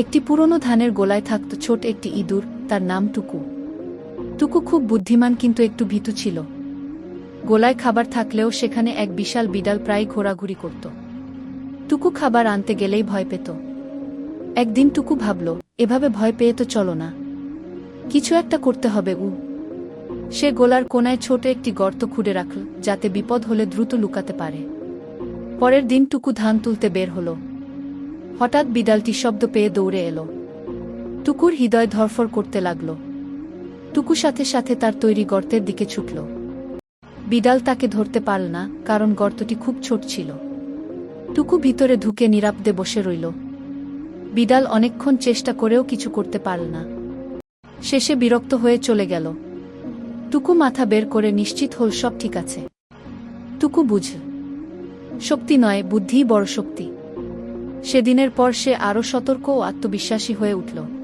একটি পুরনো ধানের গোলায় থাকত ছোট একটি ইঁদুর, তার নাম টুকু। টুকু খুব বুদ্ধিমান কিন্তু একটু ভীতু ছিল। গোলায় খাবার থাকলেও সেখানে এক বিশাল বিড়াল প্রায় ঘোরাঘুরি করত। টুকু খাবার আনতে গেলেই ভয় পেত। একদিন টুকু ভাবল, এভাবে ভয় পেয়ে তো চলো না। কিছু একটা করতে হবে উ সে গোলার কোনায় ছোট একটি গর্ত খুঁড়ে রাখল, যাতে বিপদ হলে দ্রুত লুকাতে পারে। পরের দিন টুকু ধান তুলতে বের হলো। হঠাৎ বিড়ালটি শব্দ পেয়ে দৌড়ে এলো। টুকুর হৃদয় ধরফর করতে লাগল। টুকু সাথে সাথে তার তৈরি গর্তের দিকে ছুটল। বিড়াল তাকে ধরতে পারল না, কারণ গর্তটি খুব ছোট ছিল। টুকু ভিতরে ঢুকে নিরাপদে বসে রইল। বিড়াল অনেকক্ষণ চেষ্টা করেও কিছু করতে পারল না। শেষে বিরক্ত হয়ে চলে গেল। টুকু মাথা বের করে নিশ্চিত হল সব ঠিক আছে। টুকু বুঝ শক্তি নয়, বুদ্ধিই বড় শক্তি। সেদিনের পর সে আরও সতর্ক ও আত্মবিশ্বাসী হয়ে উঠল।